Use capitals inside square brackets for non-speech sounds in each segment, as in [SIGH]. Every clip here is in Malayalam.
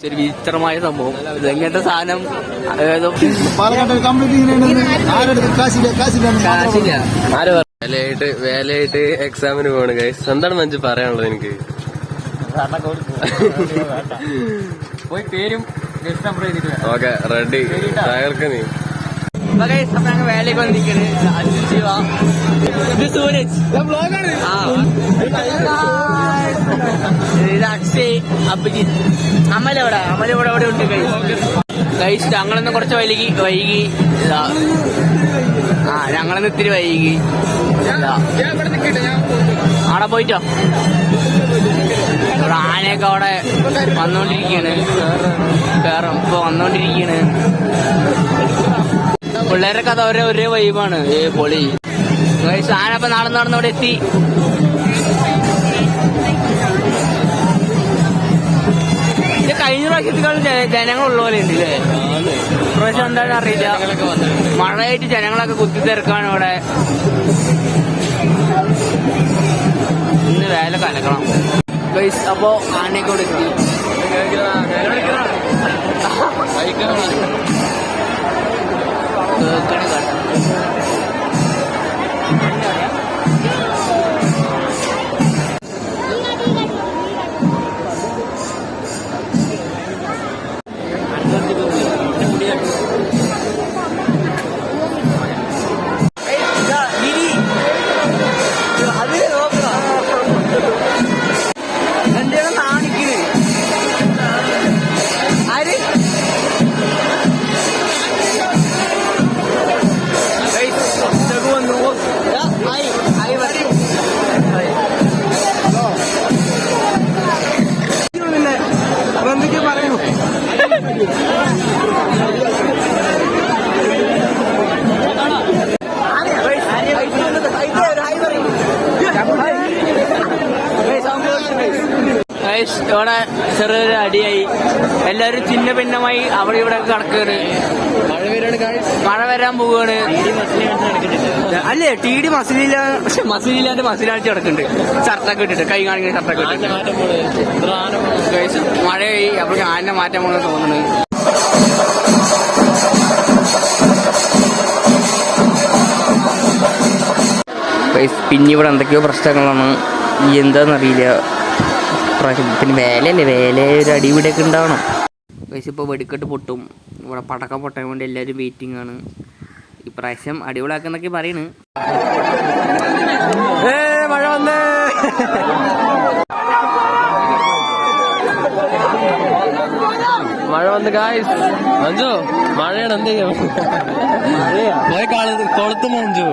ഒരു വിചിത്രമായ സംഭവം ഇതെങ്ങനത്തെ സാധനം? വേലയായിട്ട് വേലയായിട്ട് എക്സാമിന് പോണ് ഗൈസ് എന്താണ് മഞ്ച് പറയാനുള്ളത് എനിക്ക്? പോയി പേരും. ഓക്കെ റെഡി തകർക്ക് നീ. ഞങ്ങൾ വേലയ്ക്ക് അജിത് ശിവ. അമലവിടെ അമലവിടെ അവിടെ ഉണ്ട് കഴിച്ചു കഴിച്ചിട്ട് ഞങ്ങളൊന്ന് കുറച്ച് വൈകി വൈകി ഞങ്ങളൊന്ന് ഇത്തിരി വൈകി. അവിടെ പോയിട്ടോ? ആനയൊക്കെ അവിടെ വന്നോണ്ടിരിക്കാണ് കേറും ഇപ്പൊ വന്നോണ്ടിരിക്കാണ് പിള്ളേരൊക്കെ അത് അവരെ ഒരേ വൈബാണ്. ഏ പൊളി. ആന ഇപ്പൊ നാളെ നടന്ന് അവിടെ എത്തി. കഴിഞ്ഞ പ്രാവശ്യത്തിൽ ജനങ്ങൾ ജനങ്ങളുള്ള പോലെ ഉണ്ട് ഇല്ലേ? പ്രാവശ്യം എന്താണെന്ന് അറിയില്ല. മഴയായിട്ട് ജനങ്ങളൊക്കെ കുത്തി തിരക്കാണ് ഇവിടെ. ഇന്ന് വേല കലക്കണം. ഗൈസ് അപ്പോ ആനക്കോട് എത്തി. കേക്കണ കേട്ടോ ഇവിടെ ചെറിയൊരു അടിയായി. എല്ലാരും ചിന്ന ഭിന്നമായി അവിടെ ഇവിടെ കിടക്കുകയാണ്. മഴ വരാൻ പോവുകയാണ്. അല്ലേ ടി ഡി മസിലില്ല പക്ഷെ മസിലില്ലാണ്ട് മസിലാഴ്ച കിടക്കുന്നുണ്ട് ഷർട്ടൊക്കെ ഇട്ടിട്ട് കൈ കാണിക്കുന്ന ഷർട്ടൊക്കെ ഇട്ടിട്ട്. മഴയായി അപ്പൊ ആന മാറ്റം പോണെന്ന് തോന്നുന്നു. പിന്നെ ഇവിടെ എന്തൊക്കെയോ പ്രശ്നങ്ങളാണ്. ഈ പ്രാവശ്യം. പിന്നെ വേലയല്ലേ വേല ഒരു അടിപിടിയൊക്കെ ഉണ്ടാവണം. പൈസ ഇപ്പോൾ വെടിക്കെട്ട് പൊട്ടും. ഇവിടെ പടക്കം പൊട്ടാൻ വേണ്ടി എല്ലാവരും വെയിറ്റിംഗ് ആണ്. ഇപ്രാവശ്യം അടിപൊളിയാക്കുന്നൊക്കെ പറയണ്. മഴ മഴ വന്ന് ഗായ്സ് മഞ്ജു മഴയാണ് എന്ത് ചെയ്യും? പോയി കാള കൊളുത്ത് മഞ്ജു.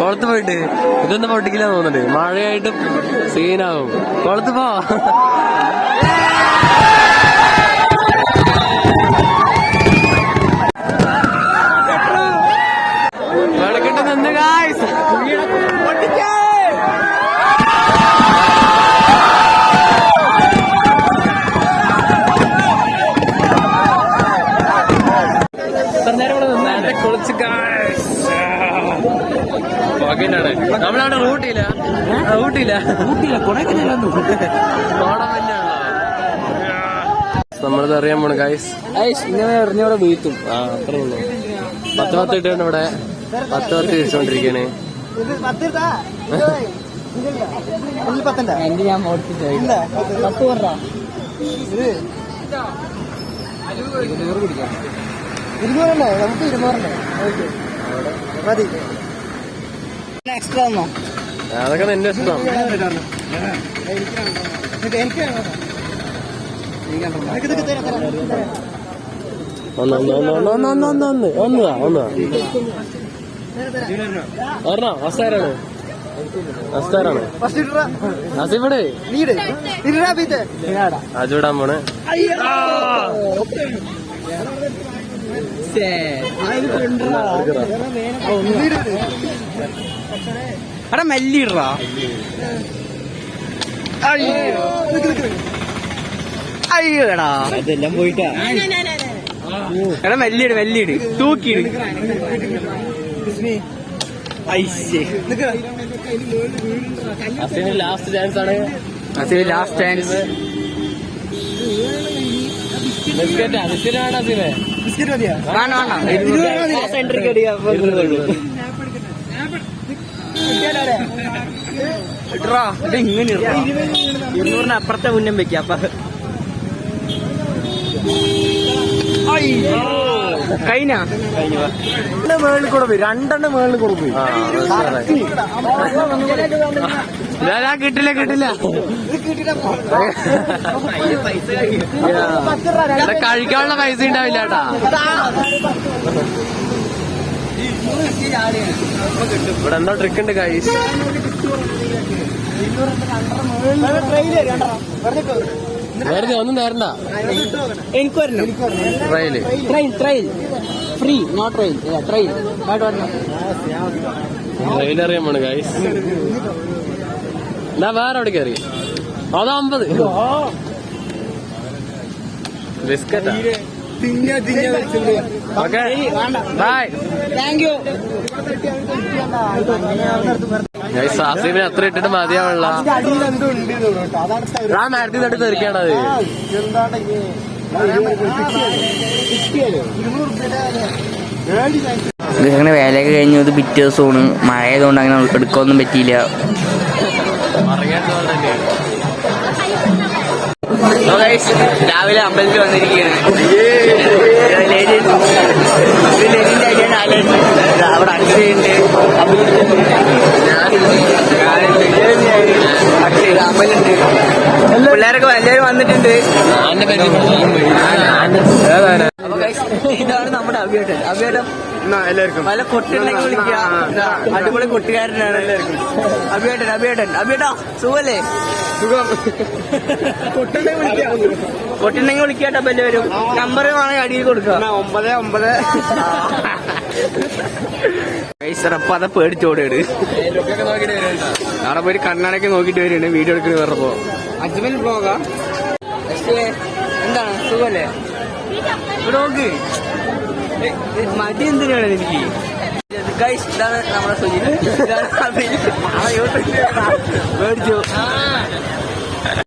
കൊളുത്ത് പോയിട്ട്. ഇതൊന്നും പൊട്ടിക്കില്ല തോന്നുന്നുണ്ട്. മഴയായിട്ട് സീനാവും കൊളുത്ത് പോ. വെളുക്കിട്ട് നിന്ന് ഗായ്സ് നമ്മളവിടെ റൂട്ടില്ല. റൂട്ടില്ല ഊട്ടിയില്ല കൊടൈക്കനാലൊന്നും നമ്മളിത് അറിയാൻ പോണു ഗൈസ് ഇങ്ങനെ എറിഞ്ഞവിടെ വീഴ്ത്തും. ആ അത്രേ ഉള്ളൂ. പത്ത് പത്ത് ഇട്ടാണ് ഇവിടെ. പത്ത് പത്ത് എന്റെ ഞാൻ പത്ത് പറഞ്ഞ ഇരുന്നൂറല്ലേ? നമുക്ക് ഇരുന്നൂറല്ലേ? ഓക്കെ. മതി. എക്സ്ട്രാ ഒന്നോ അതൊക്കെ നിന്റെ ഇഷ്ടം ഒന്ന് ഒന്ന് ഒന്ന് ഒന്ന് ഒന്ന് ഒന്ന് ഒന്ന് ഒന്ന് ഒന്ന് ഒരെണ്ണോ അസ്താരാണ് അസ്താരാണ് പീത്തെ അജുവിടാൻ പോണ് എടാ മെല്ലിടാ അയ്യോടാ അതെല്ലാം പോയിട്ടാ എടാ മെല്ലിട് മെല്ലിട് തൂക്കിയിട് ലാസ്റ്റ് ചാൻസ് ആണ് അസിന് ലാസ്റ്റ് ചാൻസ് ബിസ്ക്കറ്റ് അസിനാണ് അസിന് ബിസ്ക്കറ്റ് മതിയാ വേണ്ട സെന്ററിൽ ഇട്രാ ഇത് ഇങ്ങനെ. ഇരുന്നൂറിന് അപ്പുറത്തെ മുന്നം വെക്ക അപ്പൊ. കഴിഞ്ഞ? മേളിൽ കൊടുപ്പ് രണ്ടെണ്ണം മേളിൽ കൊടുപ്പ് ഞാൻ കിട്ടില്ല കിട്ടില്ല. കഴിക്കാനുള്ള പൈസ ഉണ്ടാവില്ല കേട്ടാ. ഇവിടെ എന്തോ ട്രിക്ക് ഉണ്ട് കൈസ് വെറുതെ ഒന്നും തരണ്ട. എനിക്ക് വരണം train train train free not train train train അറിയാൻ പോണ് ഗൈസ് എന്നാ വേറെ എവിടെ കയറി അതാ അമ്പത്? ബിസ്ക്കറ്റാ തിന്ന വെച്ചിട്ടുണ്ട്. ഓക്കെ. ബൈ. താങ്ക് യു എത്ര ഇട്ടിട്ട് മതിയാവുള്ള. ആ രൂപയുടെ ഏഴ് ചാൻസ്. അങ്ങനെ വേലയൊക്കെ കഴിഞ്ഞു ഇത് പിറ്റേ ദിവസമാണ്. മഴ ആയതുകൊണ്ട് അങ്ങനെ എടുക്കാനൊന്നും പറ്റിയില്ല. രാവിലെ അമ്പലത്തിൽ വന്നിരിക്കുകയാണ്. ലെനിന്റെ അടിയാണ് ആലുണ്ട് അവിടെ അക്ഷയുണ്ട്. അക്ഷയ അമ്പലുണ്ട് പിള്ളേരൊക്കെ എല്ലാവരും വന്നിട്ടുണ്ട്. ഇതാണ് നമ്മുടെ അഭിയേട്ടൻ അഭിയേട്ടൻ എല്ലാവർക്കും. പല കൊട്ടുണ്ടെങ്കിൽ വിളിക്കുക അടിപൊളി കൊട്ടുകാരനാണ്. എല്ലാവർക്കും. അഭിയേട്ടൻ അഭിയേട്ടൻ അഭിയേട്ടാ സുഖല്ലേ? സുഖം. കൊട്ടനെ വിളിക്കാം. കൊട്ടുണ്ടെങ്കിൽ വിളിക്കാട്ടോ അപ്പൊ എല്ലാവരും നമ്പർ വേണമെങ്കിൽ അടിയിൽ കൊടുക്കുക ഒമ്പത് ഒമ്പത്. പൈസറപ്പത പേടിച്ചോടാണ് നോക്കിട്ട് വരുന്നുണ്ടോ അവിടെ പോയി കണ്ണാടൊക്കെ നോക്കിട്ട് വരുന്നുണ്ട് വീഡിയോ എടുക്കുന്നത് വേറെ അജ്മൽ ബ്ലോഗാ എന്താണ്? സുഖല്ലേ? ബ്ലോഗ് മടി എന്തിനാണ് എനിക്ക്? ഗൈസ് ഇതാണ് നമ്മുടെ. ആ, യൂട്യൂബിൽ മേടിച്ചു.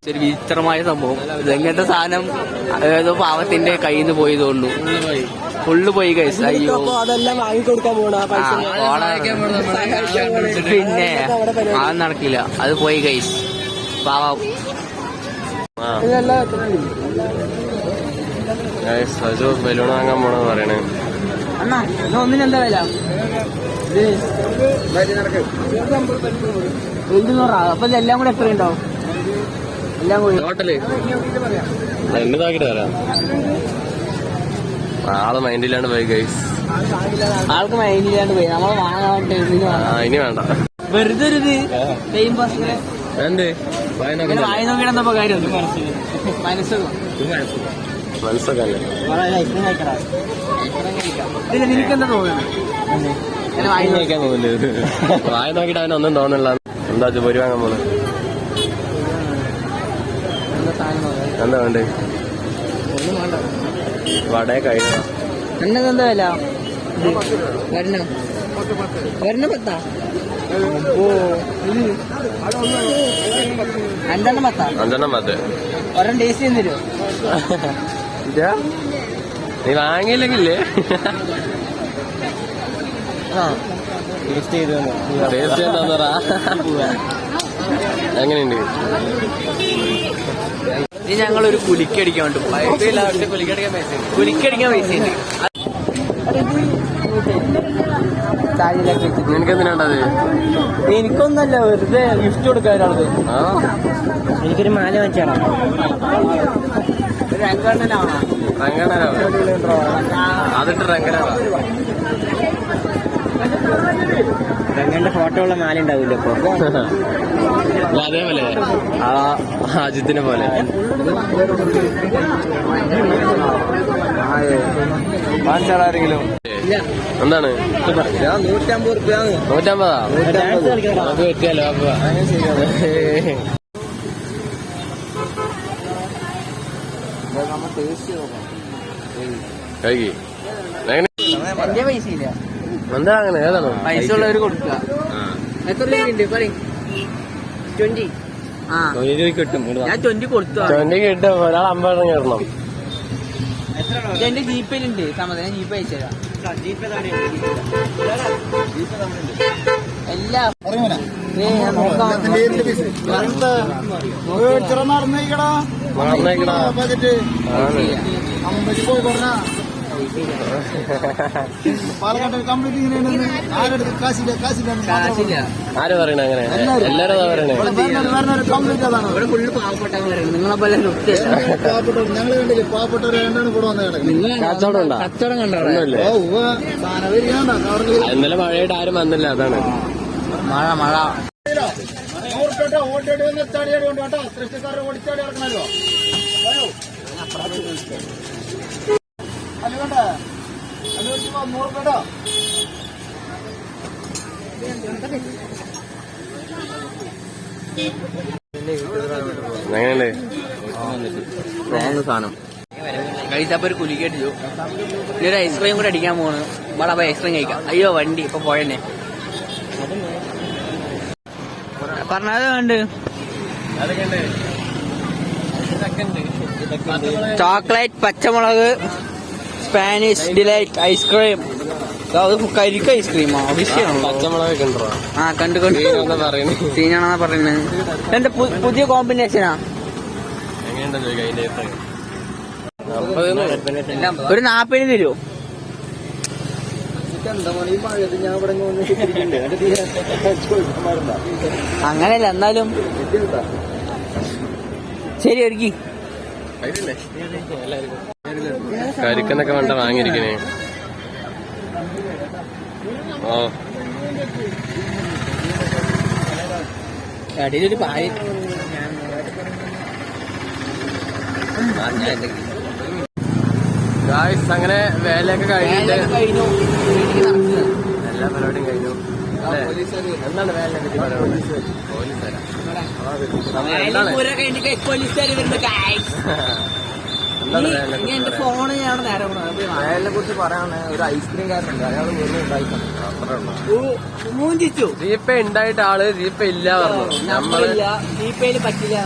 ഒരു വിചിത്രമായ സംഭവം. ഇതെങ്ങനത്തെ സാധനം? ഏതോ പാവത്തിന്റെ കയ്യിൽ നിന്ന് പോയതുകൊണ്ടു ഫുള്ള് പോയി ഗൈസ് അയ്യോ. ആ, പിന്നെ അത് നടക്കില്ല. അത് പോയി ഗൈസ് പാവം. ആ ഗൈസ് സജു ബലൂൺ വാങ്ങാൻ പോണെന്ന് പറയണേ. അണ്ണാ ഇത് ഒന്നിനെന്താ വില എഴുന്നൂറാ അപ്പൊ ഇതെല്ലാം കൂടെ എത്ര ഉണ്ടാവും എല്ലാം കൂടി. ടോട്ടൽ എന്നെ നോക്കിട്ട് വരാം. ആൾ മൈൻഡില്ലാണ്ട് പോയി ഗൈസ് ആൾക്ക് മൈൻഡില്ലാണ്ട് പോയി. നമ്മൾ വാങ്ങാൻ ആ ഇനി വേണ്ട. വെറുതെ ഒരു ടൈം പാസ് എന്ത് ഇങ്ങനെ വായി നോക്കിയിടുന്നപ്പോ കാര്യം? മനസ്സ് മനസ്സൊക്കെ അല്ലേ? നിനക്കെന്താ തോന്നുന്നത് വായി നോക്കി കഴിക്കാൻ തോന്നില്ല വായ നോക്കിട്ട് അവനൊന്നും തോന്നില്ല എന്താ പൊരി വാങ്ങാൻ പോണു എന്താ വേണ്ടേ? ഒന്നും വേണ്ട വടേ കഴിക്കണം എന്നത് എന്താ വില വരണം വരണം പത്താ? അഞ്ചെണ്ണം പത്താ അഞ്ചെണ്ണം പത്ത് ഒരെണ്ണം ടേസ്റ്റ് ചെയ്ത് [LAUGHS] ഇതാ നീ വാങ്ങിയില്ലെങ്കിലേ. ടേസ്റ്റ് പറ എങ്ങനെയുണ്ട്? ഇത് ഞങ്ങൾ ഒരു കുലിക്കടിക്കാൻ വേണ്ടി പൈസ കുലിക്കടിക്കാൻ പൈസ ഉണ്ട് നിനക്ക് എന്തിനാണ്ടത് എനിക്കൊന്നല്ല വെറുതെ ഗിഫ്റ്റ് കൊടുക്കാൻ ഒരാൾക്ക് ആ. എനിക്കൊരു മാല വെച്ചാണ് രംഗണ്ണനാണോ? അതിട്ട് രംഗന്റെ ഫോട്ടോ ഉള്ള മാല ഉണ്ടാവില്ല ഇപ്പൊ? [LAUGHS] അതേപോലെ. ആ അജിത്തിനെ പോലെ. എന്താണ്? ഞാൻ നൂറ്റമ്പത് റുപ്യ നൂറ്റമ്പതാ? അത് അപ്പൊ. [LAUGHS] നമ്മൾ ടേസ്റ്റ് എങ്ങനെ? എന്റെ പൈസ ഇല്ല എന്താ അങ്ങനെ? ഏതാണോ പൈസ ഉള്ളവർ കൊടുക്കുക. എത്ര രൂപ ഉണ്ട് പറയും. ട്വന്റി. ആ. കിട്ടും. ഞാൻ ട്വന്റി കൊടുത്തു ട്വന്റി കിട്ടും. ഒരാൾ അമ്പതെണ്ണം കയറണം. എന്റെ ജീപ്പിലുണ്ട്. സമ്മതം ഞാൻ ജീപ്പ് അയച്ചുതരാം എല്ലാം ഇറങ്ങുമോ ആര് പറയണ അങ്ങനെ? എല്ലാരും അതാ പറയണേ. നിങ്ങളെ പോലെ കണ്ടില്ലേ? രണ്ടാണ് വന്നത് കച്ചവടം ഉണ്ടോ? കച്ചവടം കണ്ടോ ഒന്നുമില്ലേ? ഉവ്വ. സാധനം ഇരിക്കണ്ട കവറിൽ ഇന്നലെ മഴയായിട്ട് ആരും വന്നില്ല അതാണ്. മഴ മഴ. നൂറുപേട്ട ഓടിച്ചാടി വന്ന് ചാടിയാടി കൊണ്ട് കേട്ടോ. തൃശ്ശൂർക്കാരെ ഓടിച്ചാടി ഇറക്കണല്ലോ. അല്ല വേണ്ട. അല്ല സാധനം. കഴിച്ചപ്പോ ഒരു കുലിക്കടിച്ചു ഇനി ഒരു ഐസ്ക്രീം കൂടെ അടിക്കാൻ പോണ് ഇവിടെ അപ്പൊ ഐസ്ക്രീം കഴിക്കാം. അയ്യോ വണ്ടി ഇപ്പൊ പോയന്നെ. പറഞ്ഞത് കണ്ട് ചോക്ലേറ്റ് പച്ചമുളക് സ്പാനിഷ് ഡിലൈറ്റ് ഐസ്ക്രീം. അത് കരിക്ക് ഐസ്ക്രീമോ? വിഷയമാണോ പച്ചമുളകൊക്കെ ഉണ്ടോ? ആ കണ്ടു കണ്ടു സീനാണെന്നാ പറയുന്നത്. എന്റെ പുതിയ കോമ്പിനേഷനാ? ഒരു നാപ്പതിന് തരുമോ അങ്ങനെയല്ല എന്നാലും. ശരി ഒരുക്കി. കരുക്കെന്നൊക്കെ വേണ്ട വാങ്ങിയിരിക്കണേ. ഓ. അടിയിലൊരു പായ. ഗായ്സ് അങ്ങനെ വേലയൊക്കെ കഴിഞ്ഞിട്ട് കഴിഞ്ഞു. എല്ലാ പരിപാടിയും കഴിഞ്ഞു? എന്താണ് വേലനെ പറ്റി ഫോണ് [LAUGHS] ഞാൻ നേരെ. വേലനെ കുറിച്ച് പറയാനാണ്. ഒരു ഐസ്ക്രീം കാരനുണ്ട്. അയാൾ വെറുതെ ഉണ്ടായിട്ടുണ്ട്. മൂഞ്ചിച്ചു. ജീപ്പേ ഉണ്ടായിട്ട് ആൾ ജീപ്പേ ഇല്ല പറഞ്ഞു. നമ്മൾ ജീപ്പേൽ പറ്റില്ല